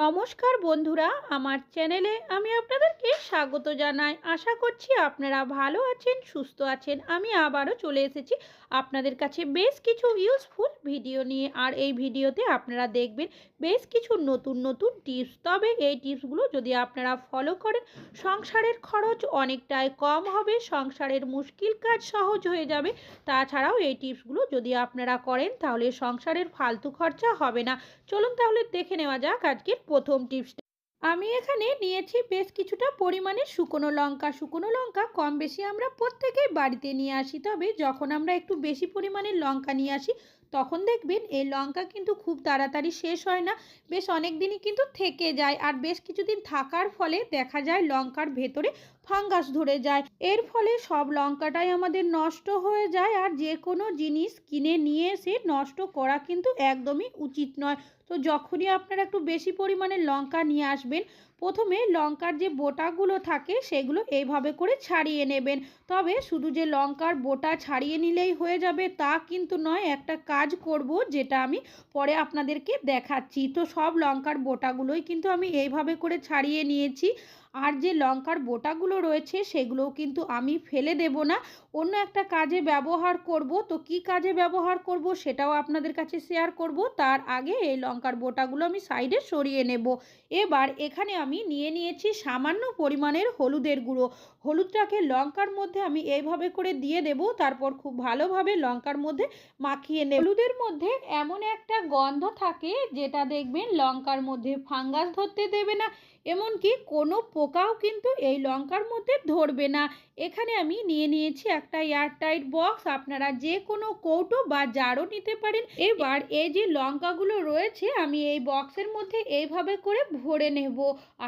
নমস্কার বন্ধুরা, আমার চ্যানেলে আমি আপনাদেরকে স্বাগত জানাই। আশা করছি আপনারা ভালো আছেন, সুস্থ আছেন। আমি আবারও চলে এসেছি আপনাদের কাছে বেশ কিছু ইউজফুল ভিডিও নিয়ে। আর এই ভিডিওতে আপনারা দেখবেন বেশ কিছু নতুন নতুন টিপস তবে এই টিপসগুলো যদি আপনারা ফলো করেন, সংসারের খরচ অনেকটাই কম হবে, সংসারের মুশকিল কাজ সহজ হয়ে যাবে। তাছাড়াও এই টিপসগুলো যদি আপনারা করেন, তাহলে সংসারের ফালতু খরচা হবে না। চলুন তাহলে দেখে নেওয়া যাক আজকের প্রথম টিপসটা। আমি এখানে নিয়েছি বেশ কিছুটা পরিমাণে শুকনো লঙ্কা। শুকনো লঙ্কা কম বেশি আমরা প্রত্যেকেই বাড়িতে নিয়ে আসি। তবে যখন আমরা একটু বেশি পরিমাণে লঙ্কা নিয়ে আসি তখন দেখবেন এই লঙ্কা কিন্তু খুব তাড়াতাড়ি শেষ হয় না। বেশ অনেক দিনই কিন্তু থেকে যায় আর বেশ কিছুদিন থাকার ফলে দেখা যায় লঙ্কার ভেতরে ফাঙ্গাস ধরে যায়। এর ফলে সব লঙ্কাটাই আমাদের নষ্ট হয়ে যায় আর যে কোনো জিনিস কিনে নিয়ে এসে নষ্ট করা কিন্তু একদমই উচিত নয়। তো যখনই আপনারা একটু বেশি পরিমাণে লঙ্কা নিয়ে আসবেন প্রথমে লঙ্কার যে বোটাগুলো থাকে সেগুলো এইভাবে করে ছাড়িয়ে নেবেন। তবে শুধু যে লঙ্কার বোটা ছাড়িয়ে নিলেই হয়ে যাবে তা কিন্তু নয়, একটা কাজ করব যেটা আমি পরে আপনাদেরকে দেখাচ্ছি। তো সব লঙ্কার বোটাগুলোই কিন্তু আমি এইভাবে করে ছাড়িয়ে নিয়েছি। আর যে লঙ্কার বোটাগুলো রয়েছে সেগুলোও কিন্তু আমি ফেলে দেব না। অন্য একটা কাজে ব্যবহার করব। তো কি কাজে ব্যবহার করব সেটাও আপনাদের কাছে শেয়ার করব। তার আগে এই লঙ্কার বোটাগুলো আমি সাইডে সরিয়ে নেব। এবার এখানে আমি নিয়ে নিয়েছি সামান্য পরিমাণের হলুদের গুঁড়ো। হলুদটাকে লঙ্কার মধ্যে আমি এইভাবে করে দিয়ে দেব। তারপর খুব ভালোভাবে লঙ্কার মধ্যে মাখিয়ে নেব। হলুদের মধ্যে এমন একটা গন্ধ থাকে যেটা দেখবেন লঙ্কার মধ্যে ফাঙ্গাস ধরতে দেবে না। এমনকি কোনো পোকাও কিন্তু এই লঙ্কার মধ্যে ধরবে না। এখানে আমি নিয়ে নিয়েছি একটা এয়ারটাইট বক্স। আপনারা যে কোনো কৌটো বা জারও নিতে পারেন। এবার এই যে লঙ্কাগুলো রয়েছে, আমি এই বক্সের মধ্যে এইভাবে করে ভরে নেব।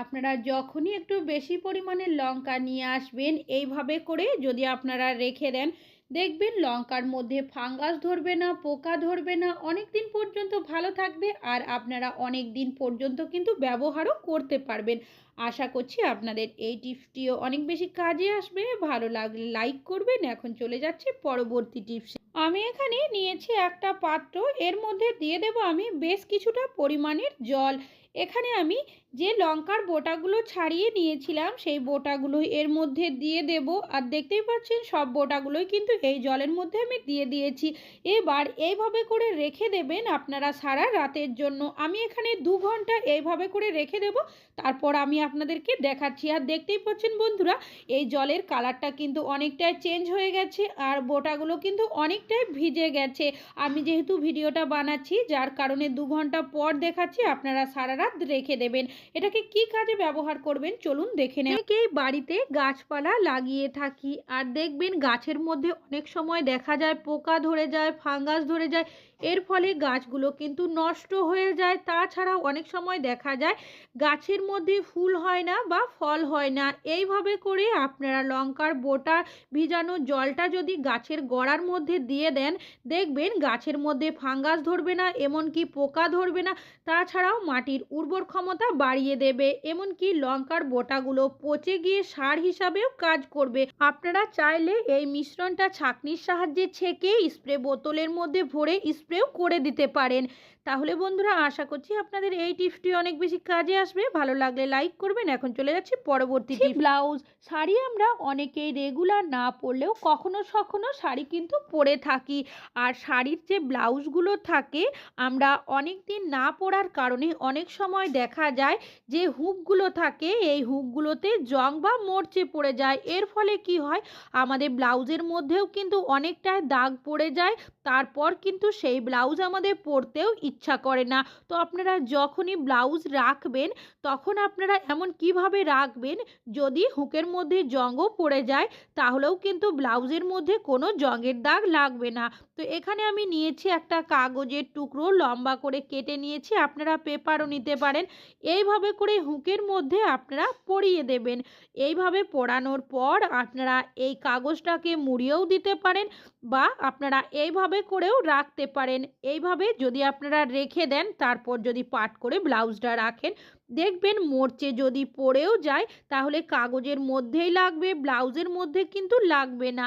আপনারা যখনই একটু বেশি পরিমাণে লঙ্কা নিয়ে আসবেন, এইভাবে করে যদি আপনারা রেখে দেন দেখবেন লঙ্কার মধ্যে ফাঙ্গাস ধরবে না, পোকা ধরবে না। অনেক দিন পর্যন্ত ভালো থাকবে আর আপনারা অনেক দিন পর্যন্ত কিন্তু ব্যবহারও করতে পারবেন। আশা করছি আপনাদের এই টিপসটিও অনেক বেশি কাজে আসবে। ভালো লাগলে লাইক করবেন। এখন চলে যাচ্ছে পরবর্তী টিপস। আমি এখানে নিয়েছি একটা পাত্র। এর মধ্যে দিয়ে দেব আমি বেশ কিছুটা পরিমাণের জল। এখানে আমি যে লঙ্কার বোটাগুলো ছাড়িয়ে নিয়েছিলাম, সেই বোটাগুলো এর মধ্যে দিয়ে দেব। আর দেখতেই পাচ্ছেন, সব বোটাগুলোই কিন্তু এই জলের মধ্যে আমি দিয়ে দিয়েছি। এবার এইভাবে করে রেখে দেবেন আপনারা সারা রাতের জন্য। আমি এখানে দু ঘণ্টা এইভাবে করে রেখে দেব, তারপর আমি আপনাদেরকে দেখাচ্ছি। আর দেখতেই পাচ্ছেন বন্ধুরা, এই জলের কালারটা কিন্তু অনেকটাই চেঞ্জ হয়ে গেছে আর বোটাগুলো কিন্তু অনেকটাই ভিজে গেছে। আমি যেহেতু ভিডিওটা বানাচ্ছি, যার কারণে দু ঘণ্টা পর দেখাচ্ছি, আপনারা সারা রাত রেখে দেবেন। এটাকে কি কাজে ব্যবহার করবেন? চলুন দেখে নেই অনেকেই বাড়িতে গাছপালা লাগিয়ে থাকি, আর দেখবেন গাছের মধ্যে অনেক সময় দেখা যায় পোকা ধরে যায়, ফাঙ্গাস ধরে যায় এর ফলে গাছগুলো কিন্তু নষ্ট হয়ে যায়। তাছাড়াও অনেক সময় দেখা যায় গাছের মধ্যে ফুল হয় না বা ফল হয় না। এইভাবে করে আপনারা লঙ্কার বোটা ভিজানো জলটা যদি গাছের গোড়ার মধ্যে দিয়ে দেন, দেখবেন গাছের মধ্যে ফাঙ্গাস ধরবে না, এমনকি পোকা ধরবে না। তাছাড়াও মাটির উর্বর ক্ষমতা বাড়িয়ে দেবে, এমনকি লঙ্কার বোটাগুলো পচে গিয়ে সার হিসাবেও কাজ করবে। আপনারা চাইলে এই মিশ্রণটা ছাঁকনির সাহায্যে ছেঁকে স্প্রে বোতলের মধ্যে ভরে স্প্রেও করে দিতে পারেন। তাহলে বন্ধুরা আশা করছি আপনাদের এই টিপসটি অনেক বেশি কাজে আসবে। ভালো লাগলে লাইক করবেন। এখন চলে যাচ্ছি পরবর্তী ব্লাউজ শাড়ি আমরা অনেকেই রেগুলার না পরলেও কখনো কখনো শাড়ি কিন্তু পরে থাকি। আর শাড়ির যে ব্লাউজগুলো থাকে আমরা অনেক দিন না পরার কারণে অনেক সময় দেখা যায় যে হুকগুলো থাকে এই হুকগুলোতে জং বা মরচে পড়ে যায়। এর ফলে কি হয় আমাদের ব্লাউজের মধ্যেও কিন্তু অনেকটাই দাগ পড়ে যায়। তারপর কিন্তু সেই ব্লাউজ আমাদের পরতেও ইচ্ছা করে না। তো আপনারা যখনই ব্লাউজ রাখবেন, তখন আপনারা এমন কীভাবে রাখবেন, যদি হুকের মধ্যে জঙ্গও পড়ে যায়, তাহলেও কিন্তু ব্লাউজের মধ্যে কোনো জঙ্গের দাগ লাগবে না। তো এখানে আমি নিয়েছি একটা কাগজের টুকরো, লম্বা করে কেটে নিয়েছি, আপনারা পেপারও নিতে পারেন। এইভাবে করে হুকের মধ্যে আপনারা পরিয়ে দেবেন। এইভাবে পরানোর পর আপনারা এই কাগজটাকে মুড়িয়েও দিতে পারেন বা আপনারা এইভাবে করেও রাখতে পারেন। এইভাবে যদি আপনারা রেখে দেন। তারপর যদি পাট করে ব্লাউজটা রাখেন, দেখবেন মোর্চে যদি পড়েও যায়, তাহলে কাগজের মধ্যেই লাগবে, ব্লাউজের মধ্যে কিন্তু লাগবে না।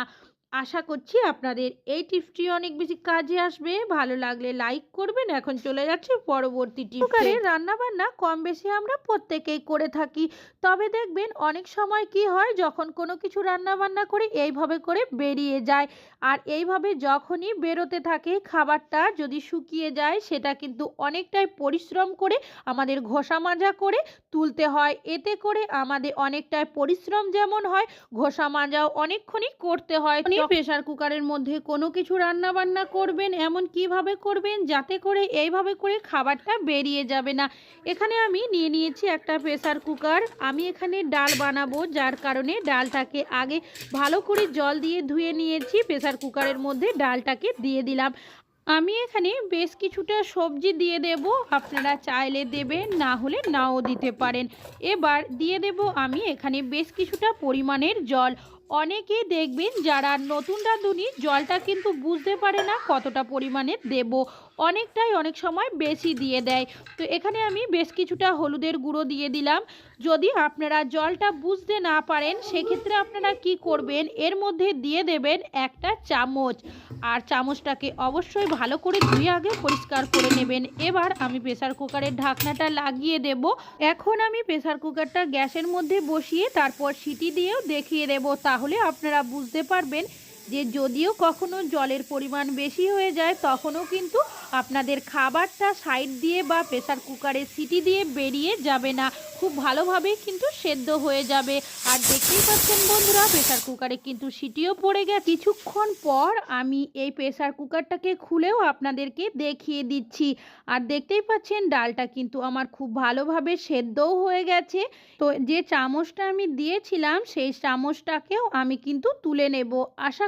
আশা করছি আপনাদের এই টিপসটি অনেক বেশি কাজে আসবে। ভালো লাগলে লাইক করবেন। এখন চলে যাচ্ছে পরবর্তী টিপসে। রান্না বান্না কম বেশি আমরা প্রত্যেকেই করে থাকি। তবে দেখবেন অনেক সময় কি হয়, যখন কোনো কিছু রান্না বান্না করে, এইভাবে করে বেরিয়ে যায়। আর এইভাবে যখনই বেরোতে থাকে, খাবারটা যদি শুকিয়ে যায়, সেটা কিন্তু অনেকটাই পরিশ্রম করে, আমাদের ঘষা মাজা করে তুলতে হয়। এতে করে আমাদের অনেকটাই পরিশ্রম যেমন হয়, ঘষা মাজাও অনেকক্ষণই করতে হয়। প্রেশার কুকারের মধ্যে কোনো কিছু রান্না বান্না করবেন, এমন কীভাবে করবেন যাতে করে এইভাবে করে খাবারটা বেরিয়ে যাবে না? এখানে আমি নিয়ে নিয়েছি একটা প্রেশার কুকার আমি এখানে ডাল বানাবো, যার কারণে ডালটাকে আগে ভালো করে জল দিয়ে ধুয়ে নিয়েছি প্রেশার কুকারের মধ্যে ডালটাকে দিয়ে দিলাম। আমি এখানে বেশ কিছুটা সবজি দিয়ে দেব, আপনারা চাইলে দেবেন, না হলে নাও দিতে পারেন। এবার দিয়ে দেব আমি এখানে বেশ কিছুটা পরিমাণের জল। অনেকেই দেখবেন যারা নতুন রাঁধুনি জলটা কিন্তু বুঝতে পারে না কতটা পরিমাণে দেব। অনেকটাই অনেক সময় বেশি দিয়ে দেয়। তো এখানে আমি বেশ কিছুটা হলুদের গুঁড়ো দিয়ে দিলাম। যদি আপনারা জলটা বুঝতে না পারেন, সেক্ষেত্রে আপনারা কি করবেন, এর মধ্যে দিয়ে দেবেন একটা চামচ। আর চামচটাকে অবশ্যই ভালো করে ধুয়ে আগে পরিষ্কার করে নেবেন। এবার আমি প্রেসার কুকারের ঢাকনাটা লাগিয়ে দেব। এখন আমি প্রেসার কুকারটা গ্যাসের মধ্যে বসিয়ে তারপর সিটি দিয়েও দেখিয়ে দেব। তাহলে আপনারা বুঝতে পারবেন যে যদিও কখনো জলের পরিমাণ বেশি হয়ে যায়, তখনও কিন্তু আপনাদের খাবারটা সাইড দিয়ে বা প্রেসার কুকারে সিটি দিয়ে বেরিয়ে যাবে না। খুব ভালোভাবে কিন্তু সেদ্ধ হয়ে যাবে। আর দেখতেই পাচ্ছেন বন্ধুরা প্রেসার কুকারে কিন্তু সিটিও পড়ে গেছে। কিছুক্ষণ পর আমি এই প্রেসার কুকারটাকে খুলেও আপনাদেরকে দেখিয়ে দিচ্ছি। আর দেখতেই পাচ্ছেন, ডালটা কিন্তু আমার খুব ভালোভাবে সেদ্ধও হয়ে গেছে। তো যে চামচটা আমি দিয়েছিলাম, সেই চামচটাকেও আমি কিন্তু তুলে নেব। আশা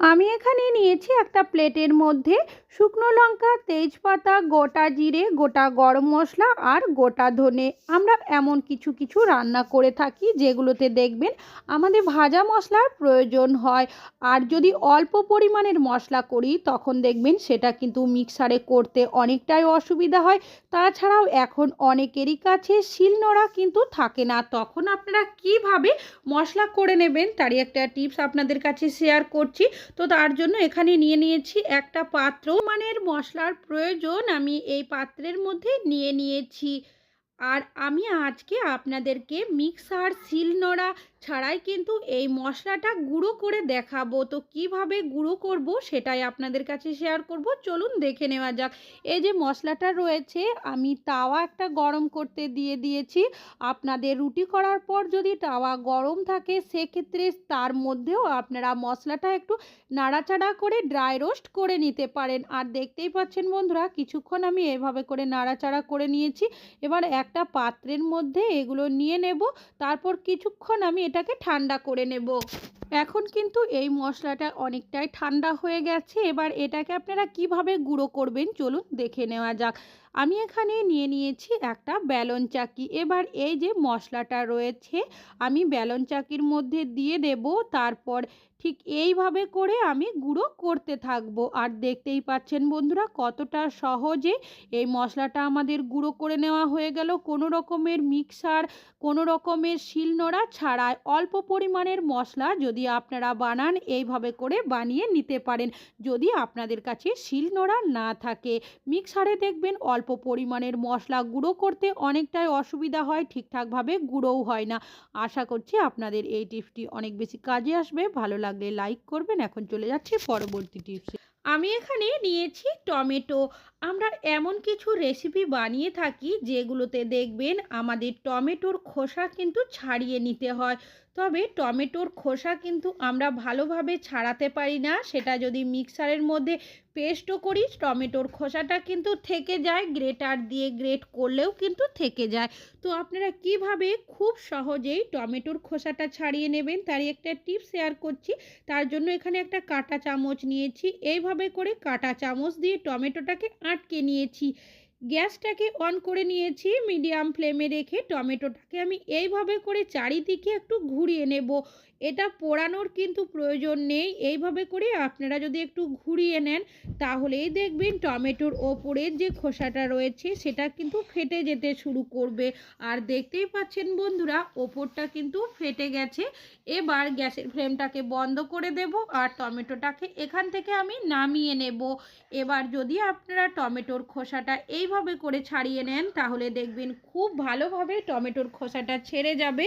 আমি এখানে নিয়েছি একটা প্লেটের মধ্যে শুকনো লঙ্কা, তেজপাতা, গোটা জিরে, গোটা গরম মশলা আর গোটা ধনে। আমরা এমন কিছু কিছু রান্না করে থাকি যেগুলোতে দেখবেন আমাদের ভাজা মশলার প্রয়োজন হয়। আর যদি অল্প পরিমাণের মশলা করি, তখন দেখবেন সেটা কিন্তু মিক্সারে করতে অনেকটাই অসুবিধা হয়। তাছাড়াও এখন অনেকেরই কাছে শিলনোড়া কিন্তু থাকে না। তখন আপনারা কীভাবে মশলা করে নেবেন? তারই একটা টিপস আপনাদের কাছে শেয়ার করছি। তো তার জন্য এখানে নিয়ে নিয়েছি একটা পাত্র। মানের মশলার প্রয়োজন আমি এই পাত্রের মধ্যে নিয়ে নিয়েছি। আর আমি আজকে আপনাদেরকে মিক্সার শিলনোড়া ছাড়াই কিন্তু এই মশলাটা গুঁড়ো করে দেখাবো। তো কীভাবে গুঁড়ো করব সেটাই আপনাদের কাছে শেয়ার করব। চলুন দেখে নেওয়া যাক। এই যে মশলাটা রয়েছে, আমি তাওয়া একটা গরম করতে দিয়ে দিয়েছি। আপনাদের রুটি করার পর যদি তাওয়া গরম থাকে, সেক্ষেত্রে তার মধ্যেও আপনারা মশলাটা একটু নাড়াচাড়া করে ড্রাই রোস্ট করে নিতে পারেন। আর দেখতেই পাচ্ছেন বন্ধুরা, কিছুক্ষণ আমি এভাবে করে নাড়াচাড়া করে নিয়েছি। এবার একটা পাত্রের মধ্যে এগুলো নিয়ে নেব, তারপর কিছুক্ষণ আমি এটাকে ঠান্ডা করে নেব। এখন কিন্তু এই মশলাটা অনেকটাই ঠান্ডা হয়ে গেছে, এবার এটাকে আপনারা কীভাবে গুঁড়ো করবেন চলুন দেখে নেওয়া যাক। আমি এখানে নিয়ে নিয়েছি একটা ব্যালন চাকি। এবার এই যে মশলাটা রয়েছে, আমি ব্যালন চাকির মধ্যে দিয়ে দেব। তারপর ঠিক এইভাবে করে আমি গুঁড়ো করতে থাকব। আর দেখতেই পাচ্ছেন বন্ধুরা কতটা সহজে এই মশলাটা আমাদের গুঁড়ো করে নেওয়া হয়ে গেল। কোনো রকমের মিক্সার, কোনো রকমের শিলনোড়া ছাড়াই অল্প পরিমাণের মশলা যদি আপনারা বানান, এইভাবে করে বানিয়ে নিতে পারেন। যদি আপনাদের কাছে শিলনোড়া না থাকে, মিক্সারে দেখবেন অল্প পরিমাণের মশলা গুঁড়ো করতে অনেকটাই অসুবিধা হয়, ঠিকঠাকভাবে গুঁড়োও হয় না। আশা করছি আপনাদের এই টিপসটি অনেক বেশি কাজে আসবে। ভালো লাগলে লাইক করবেন। এখন চলে যাচ্ছি পরবর্তী টিপসে। আমি এখানে নিয়েছি টমেটো। আমরা এমন কিছু রেসিপি বানিয়ে থাকি যেগুলোতে দেখবেন আমাদের টমেটোর খোসা কিন্তু ছাড়িয়ে নিতে হয়। তবে টমেটোর খোসা কিন্তু আমরা ভালোভাবে ছাড়াতে পারি না। সেটা যদি মিক্সারের মধ্যে পেস্টও করি টমেটোর খোসাটা কিন্তু থেকে যায়, গ্রেটার দিয়ে গ্রেট করলেও কিন্তু থেকে যায়। তো আপনারা কীভাবে খুব সহজেই টমেটোর খোসাটা ছাড়িয়ে নেবেন? তারই একটা টিপস শেয়ার করছি। তার জন্য এখানে একটা কাঁটা চামচ নিয়েছি। এইভাবে করে কাঁটা চামচ দিয়ে টমেটোটাকে আটকে নিয়েছি। গ্যাসটাকে অন করে নিয়েছি, মিডিয়াম ফ্লেমে রেখে টমেটোটাকে আমি এইভাবে করে চারিদিকে একটু ঘুরিয়ে নেব। এটা পোড়ানোর কিন্তু প্রয়োজন নেই, এইভাবে করে আপনারা যদি একটু ঘুরিয়ে নেন তাহলেই দেখবেন টমেটোর ওপরের যে খোসাটা রয়েছে সেটা কিন্তু ফেটে যেতে শুরু করবে। আর দেখতেই পাচ্ছেন বন্ধুরা, ওপরটা কিন্তু ফেটে গেছে। এবার গ্যাসের ফ্লেমটাকে বন্ধ করে দেব আর টমেটোটাকে এখান থেকে আমি নামিয়ে নেব। এবার যদি আপনারা টমেটোর খোসাটা এইভাবে করে ছাড়িয়ে নেন, তাহলে দেখবেন খুব ভালোভাবে টমেটোর খোসাটা ছেড়ে যাবে।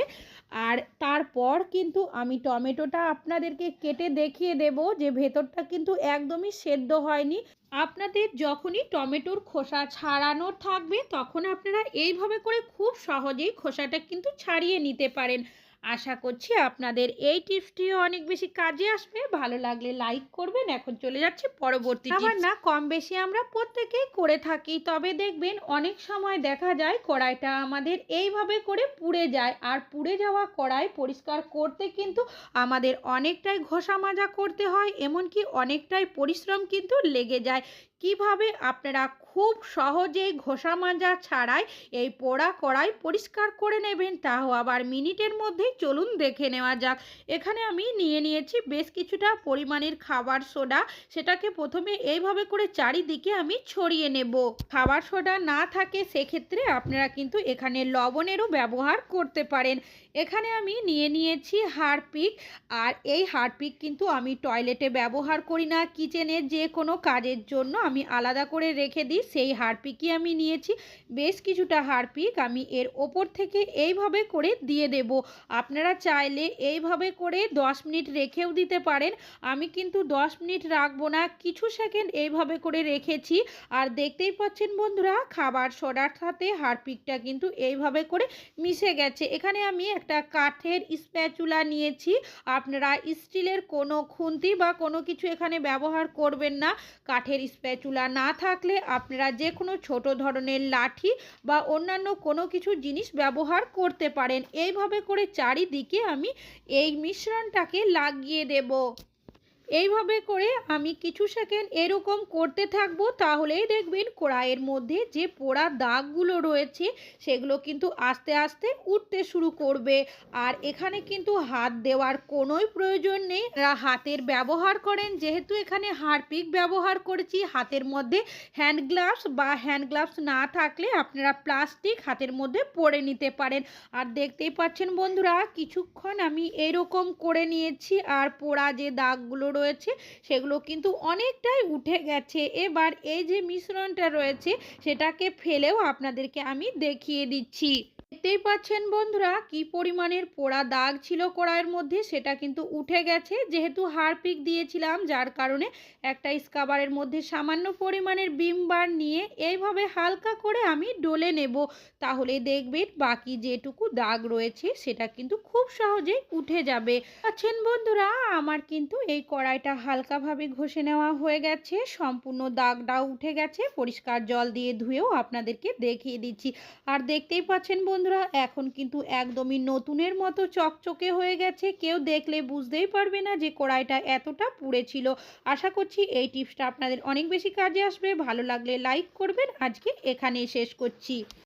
আর তারপর কিন্তু আমি টমেটোটা আপনাদেরকে কেটে দেখিয়ে দেব যে ভেতরটা কিন্তু একদমই সেদ্ধ হয়নি। আপনাদের যখনই টমেটোর খোসা ছাড়ানো থাকবে, তখন আপনারা এইভাবে করে খুব সহজেই খোসাটা কিন্তু ছাড়িয়ে নিতে পারেন। আশা করছি আপনাদের এই টিপসটিও অনেক বেশি কাজে আসবে। ভালো লাগলে লাইক করবেন। এখন চলে যাচ্ছে পরবর্তী আবার না কম বেশি আমরা প্রত্যেকেই করে থাকি তবে দেখবেন অনেক সময় দেখা যায় কড়াইটা আমাদের এইভাবে করে পুড়ে যায়। আর পুড়ে যাওয়া কড়াই পরিষ্কার করতে কিন্তু আমাদের অনেকটাই ঘষা মাজা করতে হয় এমনকি অনেকটাই পরিশ্রম কিন্তু লেগে যায়। কীভাবে আপনারা খুব সহজেই ঘষা মাজা ছাড়াই এই পোড়া কড়াই পরিষ্কার করে নেবেন তাও আবার মিনিটের মধ্যেই চলুন দেখে নেওয়া যাক। এখানে আমি নিয়ে নিয়েছি বেশ কিছুটা পরিমাণের খাবার সোডা। সেটাকে প্রথমে এইভাবে করে চারিদিকে আমি ছড়িয়ে নেব। খাবার সোডা না থাকে, সেক্ষেত্রে আপনারা কিন্তু এখানে লবণেরও ব্যবহার করতে পারেন। এখানে আমি নিয়ে নিয়েছি হারপিক, আর এই হারপিক কিন্তু আমি টয়লেটে ব্যবহার করি না। কিচেনের যে কোনো কাজের জন্য আমি আলাদা করে রেখে দিই, সেই হারপিকই আমি নিয়েছি। বেশ কিছুটা হারপিক আমি এর ওপর থেকে এইভাবে করে দিয়ে দেব। আপনারা চাইলে এইভাবে করে দশ মিনিট রেখেও দিতে পারেন। আমি কিন্তু দশ মিনিট রাখব না, কিছু সেকেন্ড এইভাবে করে রেখেছি। আর দেখতেই পাচ্ছেন বন্ধুরা, খাবার সোডার সাথে হারপিকটা কিন্তু এইভাবে করে মিশে গেছে। এখানে আমি একটা কাঠের স্প্যাচুলা নিয়েছি। আপনারা স্টিলের কোনো খুন্তি বা কোনো কিছু এখানে ব্যবহার করবেন না। কাঠের স্প্যাচুলা না থাকলে আপনারা যে কোনো ছোট ধরনের লাঠি বা অন্যান্য কোনো কিছু জিনিস ব্যবহার করতে পারেন। এইভাবে করে চারিদিকে আমি এই মিশ্রণটাকে লাগিয়ে দেব। এইভাবে করে আমি কিছু সেকেন্ড এরকম করতে থাকব, তাহলেই দেখবেন কড়াইয়ের মধ্যে যে পোড়া দাগগুলো রয়েছে, সেগুলো কিন্তু আস্তে আস্তে উঠতে শুরু করবে। আর এখানে কিন্তু হাত দেওয়ার কোনোই প্রয়োজন নেই। হাতের ব্যবহার করেন, যেহেতু এখানে হারপিক ব্যবহার করেছি, হাতের মধ্যে হ্যান্ড গ্লাভস বা হ্যান্ড গ্লাভস না থাকলে আপনারা প্লাস্টিক হাতের মধ্যে পরে নিতে পারেন। আর দেখতেই পাচ্ছেন বন্ধুরা, কিছুক্ষণ আমি এরকম করে নিয়েছি, আর পোড়া যে দাগগুলো রয়েছে, সেগুলো কিন্তু অনেকটাই উঠে গেছে। এবার এই যে মিশ্রণটা রয়েছে, সেটাকে ফেলেও আপনাদেরকে আমি দেখিয়ে দিচ্ছি। দেখতেই পাচ্ছেন বন্ধুরা, কি পরিমাণের পোড়া দাগ ছিল কড়াইয়ের মধ্যে, সেটা কিন্তু উঠে গেছে। যেহেতু হারপিক দিয়েছিলাম, যার কারণে একটা স্কাবারের মধ্যে সামান্য পরিমাণের বিম বার নিয়ে এইভাবে হালকা করে আমি ডলে নেব। তাহলে দেখবেন বাকি যেটুকু দাগ রয়েছে, সেটা কিন্তু খুব সহজেই উঠে যাবে। আছেন বন্ধুরা, আমার কিন্তু এই কড়াইটা হালকাভাবে ঘষে নেওয়া হয়ে গেছে। সম্পূর্ণ দাগটাও উঠে গেছে। পরিষ্কার জল দিয়ে ধুয়েও আপনাদেরকে দেখিয়ে দিচ্ছি। আর দেখতেই পাচ্ছেন বন্ধুরা, এখন কিন্তু একদমই নতুনের মতো চকচকে হয়ে গেছে। কেউ দেখলে বুঝতেই পারবে না যে কড়াইটা এতটা পুড়ে ছিল। আশা করছি এই টিপসটা আপনাদের অনেক বেশি কাজে আসবে। ভালো লাগলে লাইক করবেন। আজকে এখানেই শেষ করছি।